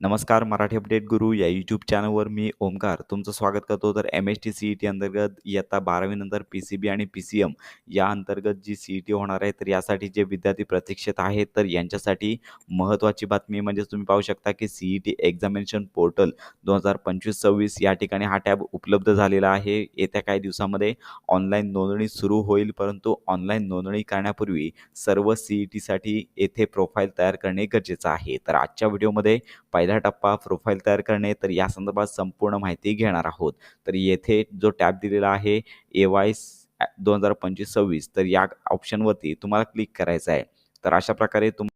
नमस्कार मराठी अपडेट गुरु या यूट्यूब चॅनलवर मी ओमकार. तुमचं स्वागत करतो. तर M S T C E T अंतर्गत इयत्ता बारावीनंतर पी सी बी आणि पी सी एम या अंतर्गत जी सी ई टी होणार आहे तर यासाठी जे विद्यार्थी प्रतीक्षेत आहेत तर यांच्यासाठी महत्त्वाची बातमी म्हणजेच तुम्ही पाहू शकता की C E T examination portal दोन हजार पंचवीस सव्वीस या ठिकाणी हा टॅब उपलब्ध झालेला आहे. येत्या काही दिवसामध्ये ऑनलाईन नोंदणी सुरू होईल परंतु ऑनलाईन नोंदणी करण्यापूर्वी सर्व सी ई टीसाठी येथे प्रोफाईल तयार करणे गरजेचं आहे. तर आजच्या व्हिडिओमध्ये पहिला टप्पा प्रोफाईल तयार करणे तर या संदर्भात संपूर्ण माहिती घेणार आहोत. तर येथे जो टॅब दिलेला आहे ए वाय दोन हजार पंचवीस सव्वीस तर या ऑप्शनवरती तुम्हाला क्लिक करायचं आहे. तर अशा प्रकारे तुम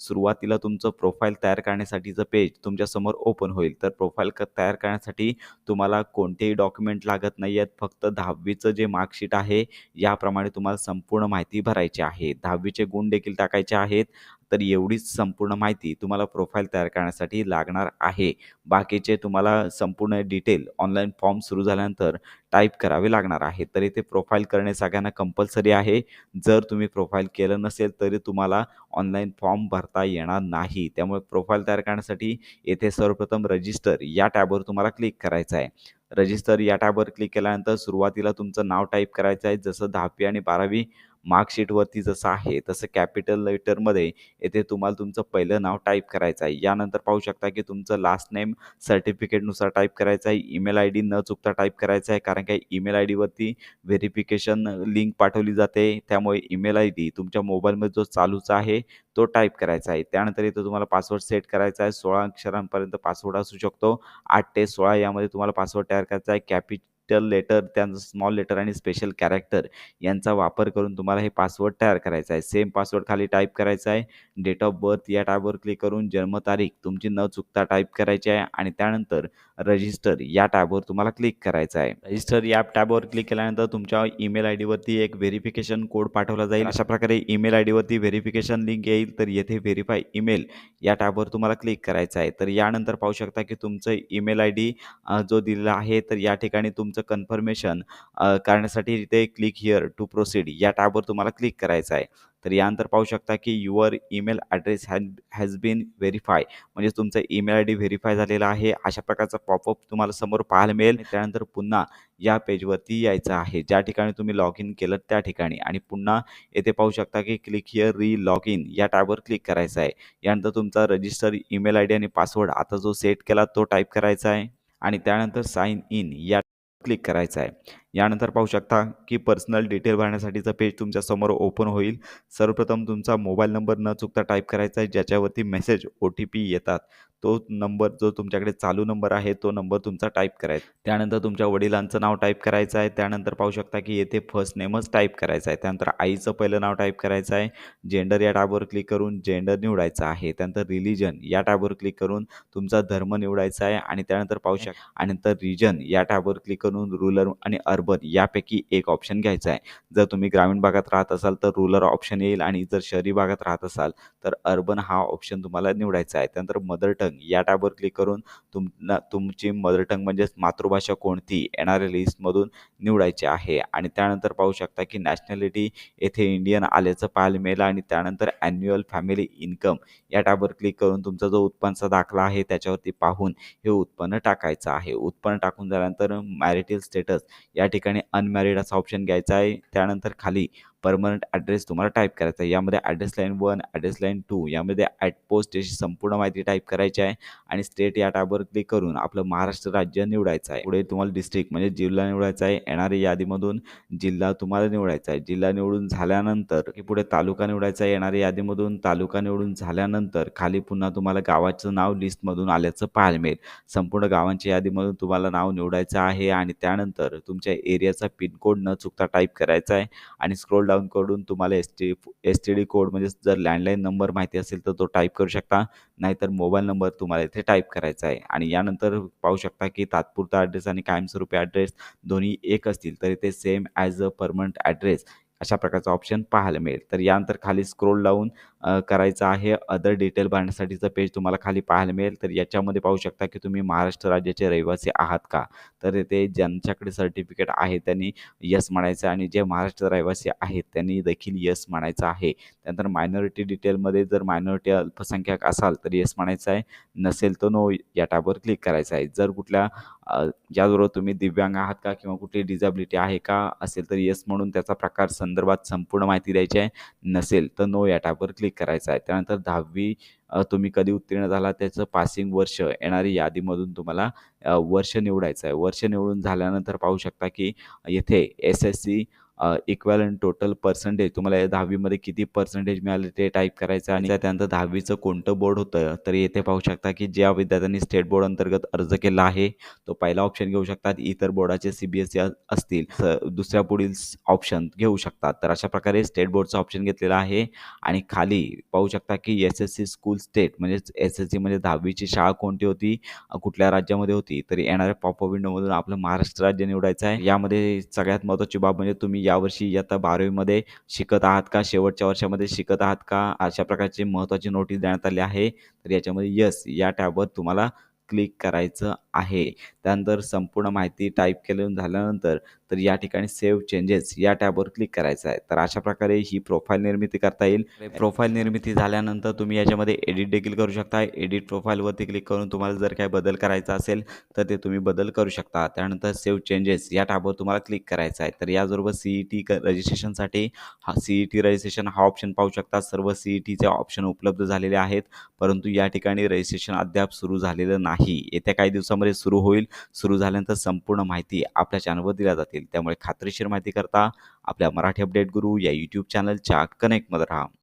सुरुवातीला तुमचं प्रोफाईल तयार करण्यासाठीचं पेज तुमच्यासमोर ओपन होईल तर प्रोफाईल क तयार करण्यासाठी तुम्हाला कोणतेही डॉक्युमेंट लागत नाही आहेत फक्त दहावीचं जे मार्कशीट आहे याप्रमाणे तुम्हाला संपूर्ण माहिती भरायची आहे. दहावीचे गुण देखील टाकायचे आहेत. तर एवढीच संपूर्ण माहिती तुम्हाला प्रोफाईल तयार करण्यासाठी लागणार आहे. बाकीचे तुम्हाला संपूर्ण डिटेल ऑनलाईन फॉर्म सुरू झाल्यानंतर टाईप करावे लागणार आहे तर इथे प्रोफाईल करणे सगळ्यांना कंपल्सरी आहे. जर तुम्ही प्रोफाईल केलं नसेल तरी तुम्हाला ऑनलाईन फॉर्म भरता येणार नाही. त्यामुळे प्रोफाईल तयार करण्यासाठी येथे सर्वप्रथम रजिस्टर या टॅबवर तुम्हाला क्लिक करायचं आहे. रजिस्टर या टॅबवर क्लिक केल्यानंतर सुरुवातीला तुमचं नाव टाईप करायचं आहे. जसं दहावी आणि बारावी मार्कशीटवरती जसं आहे तसं कॅपिटल लेटरमध्ये येथे तुम्हाला तुमचं पहिलं नाव टाईप करायचं आहे. यानंतर पाहू शकता की तुमचं लास्ट नेम सर्टिफिकेटनुसार टाईप करायचं आहे. ईमेल आय डी न चुकता टाईप करायचं आहे कारण काय ईमेल आय डीवरती व्हेरिफिकेशन लिंक पाठवली जाते. त्यामुळे ईमेल आय डी तुमच्या मोबाईलमध्ये जो चालूचा आहे तो टाईप करायचा आहे. त्यानंतर इथं तुम्हाला पासवर्ड सेट करायचा आहे. सोळा अक्षरांपर्यंत पासवर्ड असू शकतो. आठ ते सोळा यामध्ये तुम्हाला पासवर्ड तयार करायचा आहे. कॅपि कॅपिटल लेटर त्यांचं स्मॉल लेटर आणि स्पेशल कॅरेक्टर यांचा वापर करून तुम्हाला हे पासवर्ड तयार करायचा आहे. सेम पासवर्ड खाली टाईप करायचा आहे. डेट ऑफ बर्थ या टॅबवर क्लिक करून जन्मतारीख तुमची न चुकता टाईप करायची आहे आणि त्यानंतर रजिस्टर या टॅबवर तुम्हाला क्लिक करायचं आहे. रजिस्टर या टॅबवर क्लिक केल्यानंतर तुमच्या ईमेल आय डीवरती एक व्हेरिफिकेशन कोड पाठवला जाईल. अशा प्रकारे ईमेल आय डीवरती व्हेरिफिकेशन लिंक येईल तर येथे व्हेरीफाय ईमेल या टॅबवर तुम्हाला क्लिक करायचं आहे. तर यानंतर पाहू शकता की तुमचं ईमेल आय डी जो दिलेला आहे तर या ठिकाणी तुमचं कन्फर्मेशन करण्यासाठी इथे क्लिक हिअर टू प्रोसीड या टॅबवर तुम्हाला क्लिक करायचं आहे. तर यानंतर पाहू शकता की your email address has has been verify. म्हणजे तुमचा ईमेल आय डी व्हेरीफाय झालेला आहे. अशा प्रकारचा पॉपअप तुम्हाला समोर पाहायला मिळेल. त्यानंतर पुन्हा या पेजवरती यायचं आहे. ज्या ठिकाणी तुम्ही लॉग इन केलं त्या ठिकाणी. आणि पुन्हा येथे पाहू शकता की click here re log in या टॅबवर क्लिक करायचं आहे. यानंतर तुमचा रजिस्टर ईमेल आय डी आणि पासवर्ड आता जो सेट केला तो टाईप करायचा आहे. आणि त्यानंतर साइन इन या क्लिक करायचं आहे. यानंतर पाहू शकता की पर्सनल डिटेल भरण्यासाठीचं पेज तुमच्यासमोर ओपन होईल. सर्वप्रथम तुमचा मोबाईल नंबर न चुकता टाईप करायचा आहे ज्याच्यावरती मेसेज ओ टी पी येतात. तो नंबर जो तुमच्याकडे चालू नंबर आहे तो नंबर तुमचा टाईप करायचा. त्यानंतर तुमच्या वडिलांचं नाव टाईप करायचं आहे. त्यानंतर पाहू शकता की येथे फर्स्ट नेमच टाईप करायचं आहे. त्यानंतर आईचं पहिलं नाव टाईप करायचं आहे. जेंडर या टॅबवर क्लिक करून जेंडर निवडायचं आहे. त्यानंतर रिलिजन या टॅबवर क्लिक करून तुमचा धर्म निवडायचा आहे. आणि त्यानंतर पाहू शकता आणि नंतर रिजन या टॅबवर क्लिक करून रुरल आणि अर्बन यापैकी एक ऑप्शन घ्यायचा आहे. जर तुम्ही ग्रामीण भागात राहत असाल तर रुरल ऑप्शन येईल आणि जर शहरी भागात राहत असाल तर अर्बन हा ऑप्शन तुम्हाला निवडायचा आहे. त्यानंतर मदर टंग या टॅबवर क्लिक करून तुम तुमची मदर टंग म्हणजेच मातृभाषा कोणती येणाऱ्या लिस्टमधून निवडायची आहे. आणि त्यानंतर पाहू शकता की नॅशनॅलिटी येथे इंडियन आल्याचं पाहायला मिळेल आणि त्यानंतर ॲन्युअल फॅमिली इन्कम या टॅबवर क्लिक करून तुमचा जो उत्पन्नाचा दाखला आहे त्याच्यावरती पाहून हे उत्पन्न टाकायचं आहे. उत्पन्न टाकून झाल्यानंतर मॅरिटल स्टेटस या ठिकाणी अनमॅरिड असा ऑप्शन घ्यायचा आहे. त्यानंतर खाली परमनंट ॲड्रेस तुम्हाला टाईप करायचा आहे. यामध्ये address line one address line two यामध्ये ॲट पोस्ट याची संपूर्ण माहिती टाईप करायची आहे आणि स्टेट या टॅबवर क्लिक करून आपलं महाराष्ट्र राज्य निवडायचं आहे. पुढे तुम्हाला डिस्ट्रिक्ट म्हणजे जिल्हा निवडायचा आहे. येणाऱ्या यादीमधून जिल्हा तुम्हाला निवडायचा आहे. जिल्हा निवडून झाल्यानंतर की पुढे तालुका निवडायचा आहे. येणाऱ्या यादीमधून तालुका निवडून झाल्यानंतर खाली पुन्हा तुम्हाला गावाचं नाव लिस्टमधून आल्याचं पाहायला मिळेल. संपूर्ण गावांच्या यादीमधून तुम्हाला नाव निवडायचं आहे आणि त्यानंतर तुमच्या एरियाचा पिनकोड न चुकता टाईप करायचा आहे. आणि स्क्रोल डाऊन करून तुम्हाला S T S T D code म्हणजे जर लँडलाईन नंबर माहिती असेल तर तो टाईप करू शकता. नाहीतर मोबाईल नंबर तुम्हाला इथे टाईप करायचा आहे. आणि यानंतर पाहू शकता की तात्पुरता ॲड्रेस आणि कायमस्वरूपी ॲड्रेस दोन्ही एक असतील तर इथे same as a permanent address अशा प्रकारचा ऑप्शन पाहायला मिळेल. तर यानंतर खाली स्क्रोल डाऊन करायचं आहे. अदर डिटेल भरण्यासाठीचं पेज तुम्हाला खाली पाहायला मिळेल. तर याच्यामध्ये पाहू शकता की तुम्ही महाराष्ट्र राज्याचे रहिवासी आहात का? तर ते ज्यांच्याकडे सर्टिफिकेट आहे त्यांनी यस म्हणायचं आणि जे महाराष्ट्र रहिवासी आहेत त्यांनी देखील यस म्हणायचं आहे. त्यानंतर मायनॉरिटी डिटेलमध्ये जर मायनॉरिटी अल्पसंख्याक असाल तर यस म्हणायचं आहे. नसेल तर नो या टॅबवर क्लिक करायचं आहे. जर कुठल्या ज्याबरोबर तुम्ही दिव्यांग आहात का किंवा कुठली डिझॅबिलिटी आहे का असेल तर यस म्हणून त्याचा प्रकार संदर्भात संपूर्ण माहिती द्यायची आहे. नसेल तर नो या टॅबवर क्लिक करायचं आहे. त्यानंतर दहावी तुम्ही कधी उत्तीर्ण झाला त्याचं पासिंग वर्ष येणारी यादीमधून तुम्हाला वर्ष निवडायचं आहे. वर्ष निवडून झाल्यानंतर पाहू शकता की येथे S S C equivalent total percentage तुम्हाला या दहावीमध्ये किती पर्सेंटेज मिळाले ते टाईप करायचं आणि त्यानंतर दहावीचं कोणतं बोर्ड होतं तर येथे पाहू शकता की ज्या विद्यार्थ्यांनी स्टेट बोर्ड अंतर्गत अर्ज केला आहे तो पहिला ऑप्शन घेऊ शकतात इतर बोर्डाचे सी बी एस सी असतील. दुसऱ्या पुढील ऑप्शन घेऊ शकतात. तर अशा प्रकारे स्टेट बोर्डचा ऑप्शन घेतलेला आहे आणि खाली पाहू शकता की S S C school state म्हणजेच एस एस सी म्हणजे दहावीची शाळा कोणती होती कुठल्या राज्यामध्ये होती तर येणाऱ्या पॉप विंडोमधून आपलं महाराष्ट्र राज्य निवडायचं आहे. यामध्ये सगळ्यात महत्त्वाची बाब म्हणजे तुम्ही यावर्षी इयत्ता बारावीमध्ये शिकत आहात का? शेवटच्या वर्षामध्ये शिकत आहात का? अशा प्रकारची महत्त्वाची नोटीस देण्यात आली आहे. तर याच्यामध्ये यस या टॅबवर तुम्हाला क्लिक करायचं आहे. त्यानंतर संपूर्ण माहिती टाईप केलं झाल्यानंतर तर या ठिकाणी सेव्ह चेंजेस या टॅबवर क्लिक करायचं आहे. तर अशा प्रकारे ही प्रोफाईल निर्मिती करता येईल. प्रोफाईल निर्मिती झाल्यानंतर तुम्ही याच्यामध्ये एडिट देखील करू शकता. एडिट प्रोफाईलवरती क्लिक करून तुम्हाला जर काही बदल करायचा असेल तर ते तुम्ही बदल करू शकता. त्यानंतर सेव्ह चेंजेस या टॅबवर तुम्हाला क्लिक करायचं आहे. तर याचबरोबर सी ई टी रजिस्ट्रेशनसाठी हा सी ई टी रजिस्ट्रेशन हा ऑप्शन पाहू शकता. सर्व सी ई टीचे ऑप्शन उपलब्ध झालेले आहेत. परंतु या ठिकाणी रजिस्ट्रेशन अद्याप सुरू झालेलं नाही. येत्या काही दिवसामध्ये सुरू होईल. सुरू झाल्यानंतर संपूर्ण माहिती आपल्या चॅनलवर दिल्या जातील. त्यामुळे खात्रीशीर माहिती करता आपल्या मराठी अपडेट गुरु या यूट्यूब चॅनलच्या कनेक्टमध्ये राहा.